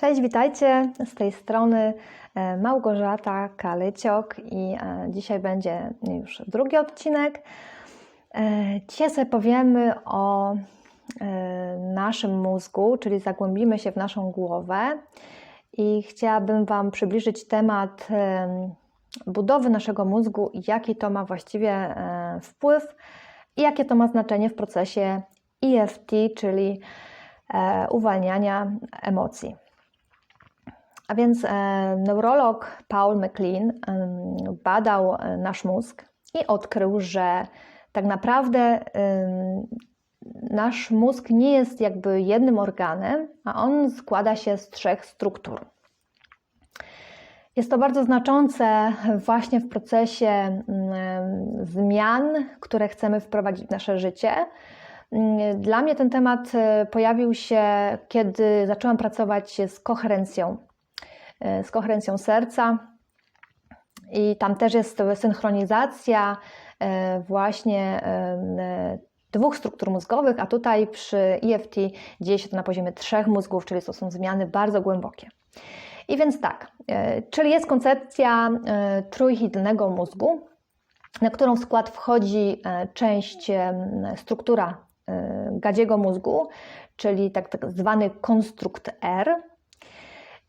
Cześć, witajcie. Z tej strony e, Małgorzata Kalyciok i e, dzisiaj będzie już drugi odcinek. E, Dzisiaj sobie powiemy o naszym mózgu, czyli zagłębimy się w naszą głowę i chciałabym Wam przybliżyć temat budowy naszego mózgu i jaki to ma właściwie wpływ i jakie to ma znaczenie w procesie EFT, czyli uwalniania emocji. A więc e, neurolog Paul McLean e, badał e, nasz mózg i odkrył, że tak naprawdę nasz mózg nie jest jakby jednym organem, a on składa się z trzech struktur. Jest to bardzo znaczące właśnie w procesie zmian, które chcemy wprowadzić w nasze życie. Dla mnie ten temat pojawił się, kiedy zaczęłam pracować z koherencją E, z koherencją serca. I tam też jest synchronizacja e, właśnie e, dwóch struktur mózgowych, a tutaj przy EFT dzieje się to na poziomie trzech mózgów, czyli to są zmiany bardzo głębokie. I więc tak, czyli jest koncepcja trójhidlnego mózgu, na którą w skład wchodzi część struktura gadziego mózgu, czyli tak, tak zwany konstrukt R,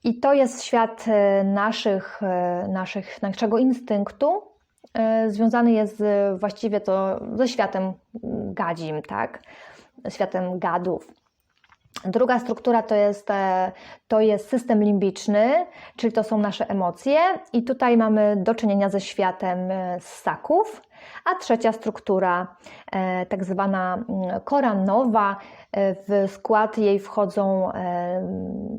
i to jest świat e, naszych, e, naszych, naszego instynktu. E, związany jest właściwie to ze światem gadzim, tak? Światem gadów. Druga struktura to jest, to jest system limbiczny, czyli to są nasze emocje, i tutaj mamy do czynienia ze światem ssaków. A trzecia struktura, tak zwana kora nowa, w skład jej wchodzą e,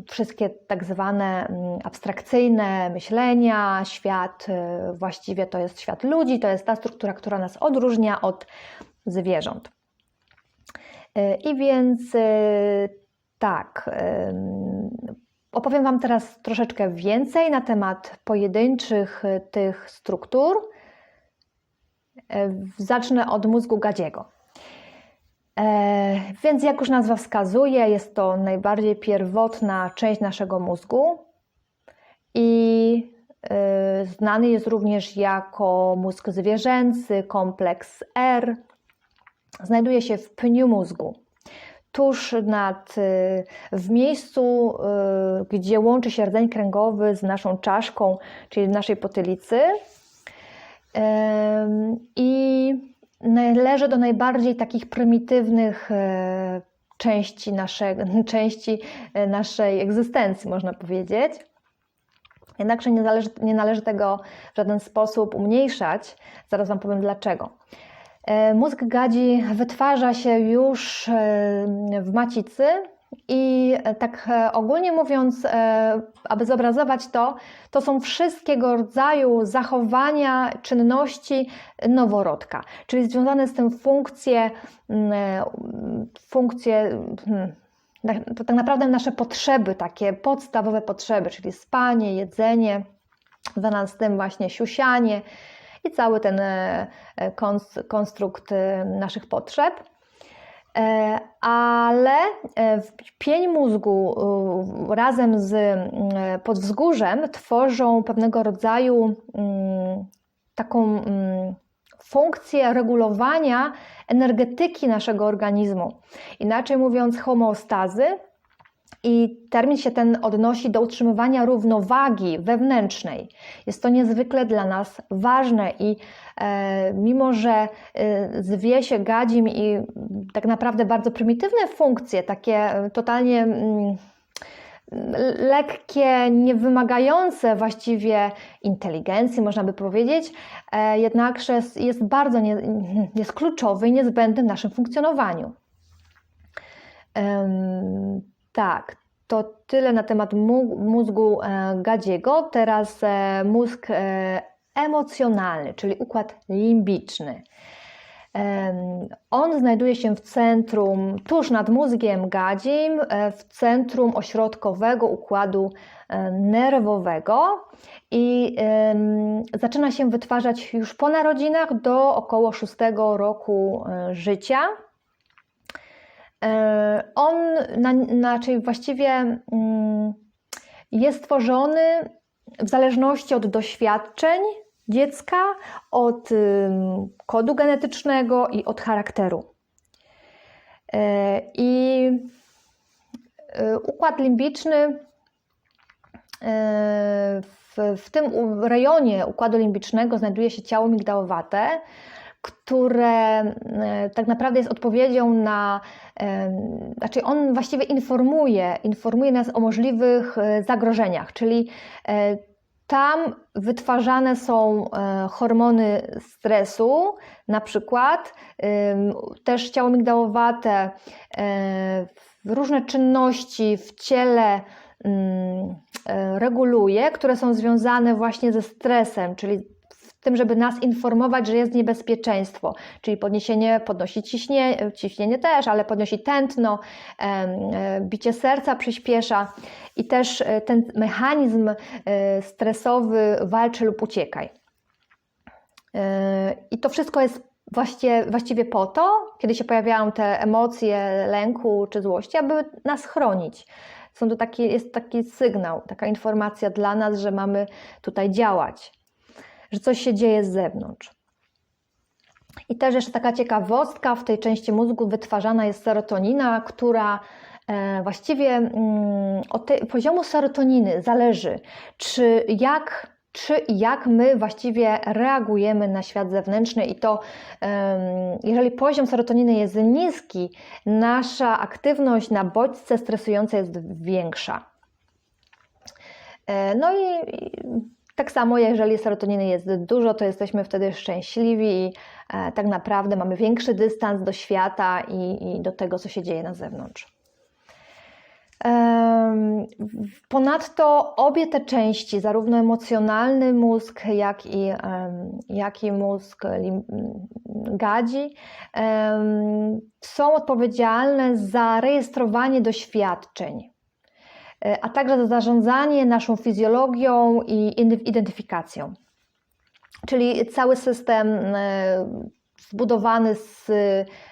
wszystkie tak zwane mm, abstrakcyjne myślenia, świat, e, właściwie to jest świat ludzi, to jest ta struktura, która nas odróżnia od zwierząt. E, I więc tak, opowiem Wam teraz troszeczkę więcej na temat pojedynczych tych struktur. Zacznę od mózgu gadziego. E, więc jak już nazwa wskazuje, jest to najbardziej pierwotna część naszego mózgu i e, znany jest również jako mózg zwierzęcy, kompleks R. Znajduje się w pniu mózgu, tuż nad, e, w miejscu, gdzie łączy się rdzeń kręgowy z naszą czaszką, czyli naszej potylicy. I należy do najbardziej takich prymitywnych e, części, nasze, części e, naszej egzystencji, można powiedzieć. Jednakże nie należy, nie należy tego w żaden sposób umniejszać. Zaraz Wam powiem dlaczego. E, mózg gadzi wytwarza się już w macicy i e, tak e, ogólnie mówiąc, e, aby zobrazować to, to są wszystkiego rodzaju zachowania, czynności noworodka, czyli związane z tym funkcje, funkcje hmm, to tak naprawdę nasze potrzeby, takie podstawowe potrzeby, czyli spanie, jedzenie, związane z tym właśnie siusianie i cały ten konstrukt naszych potrzeb. E, ale e, pień mózgu e, razem z podwzgórzem tworzą pewnego rodzaju mm, taką mm, funkcję regulowania energetyki naszego organizmu. Inaczej mówiąc, homeostazy, i termin się ten odnosi do utrzymywania równowagi wewnętrznej. Jest to niezwykle dla nas ważne i e, mimo, że e, zwie się gadzim i tak naprawdę bardzo prymitywne funkcje, takie e, totalnie mm, lekkie, niewymagające właściwie inteligencji, można by powiedzieć, e, jednakże jest bardzo nie, jest kluczowy i niezbędny w naszym funkcjonowaniu. Tak, to tyle na temat mózgu e, gadziego. Teraz e, mózg e, emocjonalny, czyli układ limbiczny. On znajduje się w centrum, tuż nad mózgiem gadzim, w centrum ośrodkowego układu nerwowego i zaczyna się wytwarzać już po narodzinach do około 6 roku życia. E, on, na, znaczy właściwie mm, jest tworzony w zależności od doświadczeń dziecka, od kodu genetycznego i od charakteru. I układ limbiczny w, w tym rejonie układu limbicznego znajduje się ciało migdałowate, które tak naprawdę jest odpowiedzią na, znaczy on właściwie informuje, informuje nas o możliwych e, zagrożeniach, czyli e, tam wytwarzane są e, hormony stresu, na przykład też ciało migdałowate, różne czynności w ciele mm, reguluje, które są związane właśnie ze stresem, czyli tym, żeby nas informować, że jest niebezpieczeństwo, czyli podniesienie, podnosi ciśnienie, ciśnienie też, ale podnosi tętno, bicie serca przyspiesza i też e, ten mechanizm e, stresowy walczy lub uciekaj. E, I to wszystko jest właściwie, właściwie po to, kiedy się pojawiają te emocje lęku czy złości, aby nas chronić. Są to takie, jest taki sygnał, taka informacja dla nas, że mamy tutaj działać, że coś się dzieje z zewnątrz. I też jeszcze taka ciekawostka, w tej części mózgu wytwarzana jest serotonina, która e, właściwie mm, od poziomu serotoniny zależy, czy jak czy jak my właściwie reagujemy na świat zewnętrzny i to, jeżeli poziom serotoniny jest niski, nasza aktywność na bodźce stresujące jest większa. E, no i tak samo, jeżeli serotoniny jest dużo, to jesteśmy wtedy szczęśliwi i e, tak naprawdę mamy większy dystans do świata i, i do tego, co się dzieje na zewnątrz. Ponadto obie te części, zarówno emocjonalny mózg, jak i, jak i mózg gadzi, są odpowiedzialne za rejestrowanie doświadczeń, a także za zarządzanie naszą fizjologią i identyfikacją. Czyli cały system e, zbudowany z,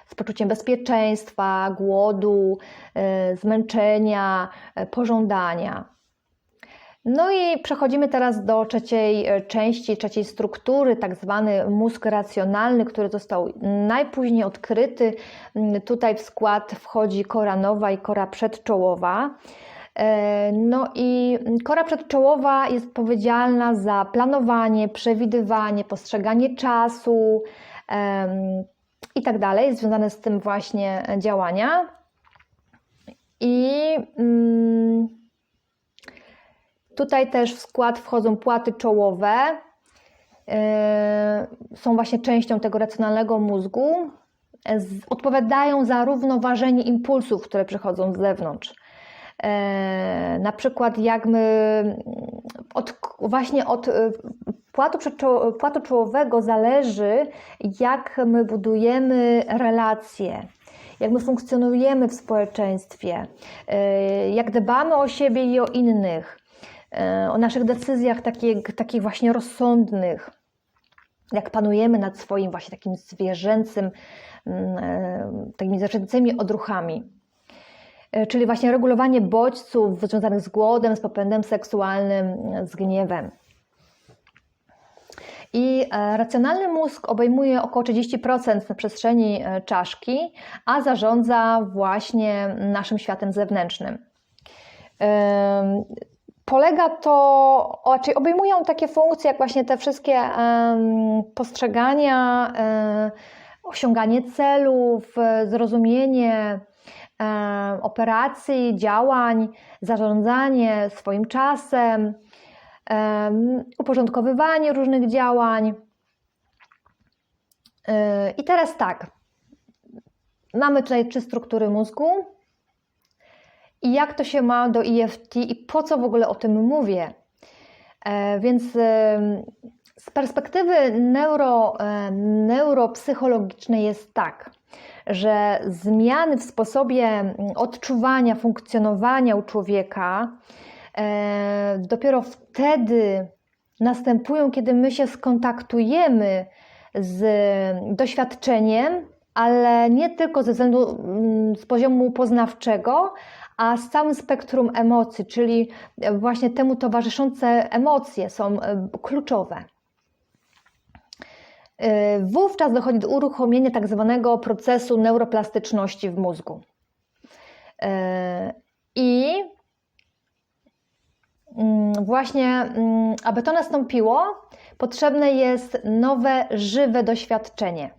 z poczuciem bezpieczeństwa, głodu, e, zmęczenia, e, pożądania. No i przechodzimy teraz do trzeciej e, części, trzeciej struktury, tak zwany mózg racjonalny, który został najpóźniej odkryty. Mm, tutaj w skład wchodzi kora nowa i kora przedczołowa. No i kora przedczołowa jest odpowiedzialna za planowanie, przewidywanie, postrzeganie czasu, i tak dalej, związane z tym właśnie działania. I mm, tutaj też w skład wchodzą płaty czołowe, e, są właśnie częścią tego racjonalnego mózgu, odpowiadają za równoważenie impulsów, które przychodzą z zewnątrz. E, na przykład, jak my od, właśnie od płatu, płatu czołowego zależy, jak my budujemy relacje, jak my funkcjonujemy w społeczeństwie, y, jak dbamy o siebie i o innych, o naszych decyzjach takich, takich właśnie rozsądnych, jak panujemy nad swoim właśnie takim zwierzęcym, mm, takimi zwierzęcymi odruchami. Czyli właśnie regulowanie bodźców związanych z głodem, z popędem seksualnym, z gniewem. I e, racjonalny mózg obejmuje około 30% na przestrzeni e, czaszki, a zarządza właśnie naszym światem zewnętrznym. Polega to, czyli obejmują takie funkcje, jak właśnie te wszystkie postrzegania, e, osiąganie celów, zrozumienie operacji, działań, zarządzanie swoim czasem, uporządkowywanie różnych działań. E, I teraz tak, mamy tutaj trzy struktury mózgu. I jak to się ma do EFT i po co w ogóle o tym mówię? E, więc z perspektywy neuro, e, neuropsychologicznej jest tak, że zmiany w sposobie odczuwania, funkcjonowania u człowieka E, dopiero wtedy następują, kiedy my się skontaktujemy z doświadczeniem, ale nie tylko ze względu mm, z poziomu poznawczego, a z całym spektrum emocji, czyli właśnie temu towarzyszące emocje są e, kluczowe. E, Wówczas dochodzi do uruchomienia tak zwanego procesu neuroplastyczności w mózgu. E, I mm, właśnie, mm, aby to nastąpiło, potrzebne jest nowe, żywe doświadczenie.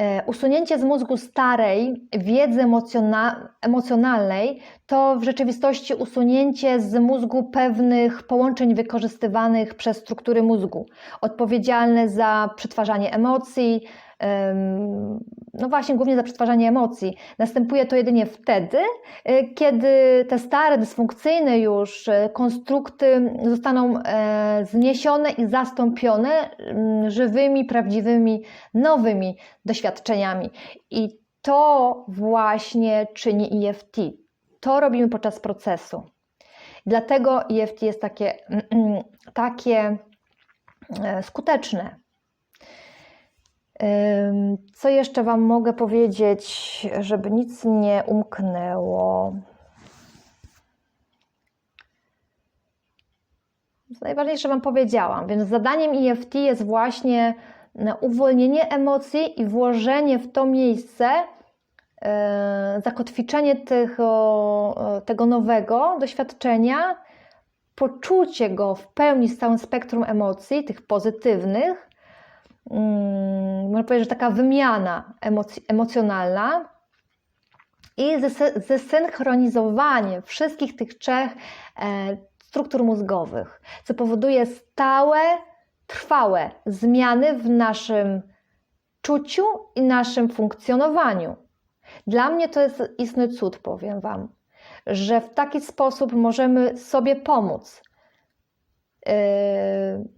E, Usunięcie z mózgu starej wiedzy emocjona- emocjonalnej to w rzeczywistości usunięcie z mózgu pewnych połączeń wykorzystywanych przez struktury mózgu, odpowiedzialne za przetwarzanie emocji, em, no właśnie, głównie za przetwarzanie emocji. Następuje to jedynie wtedy, e, kiedy te stare, dysfunkcyjne już e, konstrukty zostaną e, zniesione i zastąpione mm, żywymi, prawdziwymi, nowymi doświadczeniami. I to właśnie czyni EFT. To robimy podczas procesu. Dlatego EFT jest takie, takie e, skuteczne. Co jeszcze Wam mogę powiedzieć, żeby nic nie umknęło? Najważniejsze Wam powiedziałam, więc zadaniem EFT jest właśnie e, uwolnienie emocji i włożenie w to miejsce, e, zakotwiczenie tego, e, tego nowego doświadczenia, poczucie go w pełni z całym spektrum emocji, tych pozytywnych, mm, można powiedzieć, że taka wymiana emocji, emocjonalna i zesynchronizowanie wszystkich tych trzech e, struktur mózgowych, co powoduje stałe, trwałe zmiany w naszym czuciu i naszym funkcjonowaniu. Dla mnie to jest istny cud, powiem Wam, że w taki sposób możemy sobie pomóc. Yy,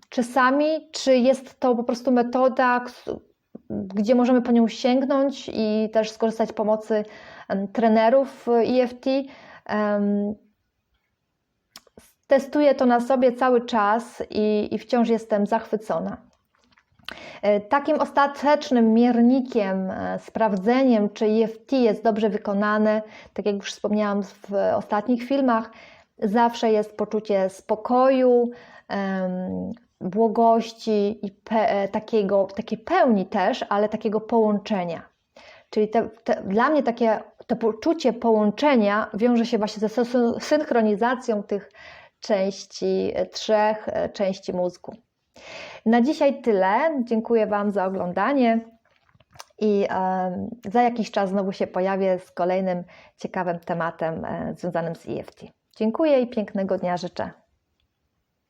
czasami, czy jest to po prostu metoda, gdzie możemy po nią sięgnąć i też skorzystać z pomocy trenerów y, EFT. Testuję to na sobie cały czas i, i wciąż jestem zachwycona. E, Takim ostatecznym miernikiem, e, sprawdzeniem, czy EFT jest dobrze wykonane, tak jak już wspomniałam w ostatnich filmach, zawsze jest poczucie spokoju, błogości i pe, e, takiego, takiej pełni też, ale takiego połączenia. Czyli te, te, dla mnie takie to poczucie połączenia wiąże się właśnie ze syn- synchronizacją tych części, trzech e, części mózgu. Na dzisiaj tyle. Dziękuję Wam za oglądanie i za jakiś czas znowu się pojawię z kolejnym ciekawym tematem e, związanym z EFT. Dziękuję i pięknego dnia życzę.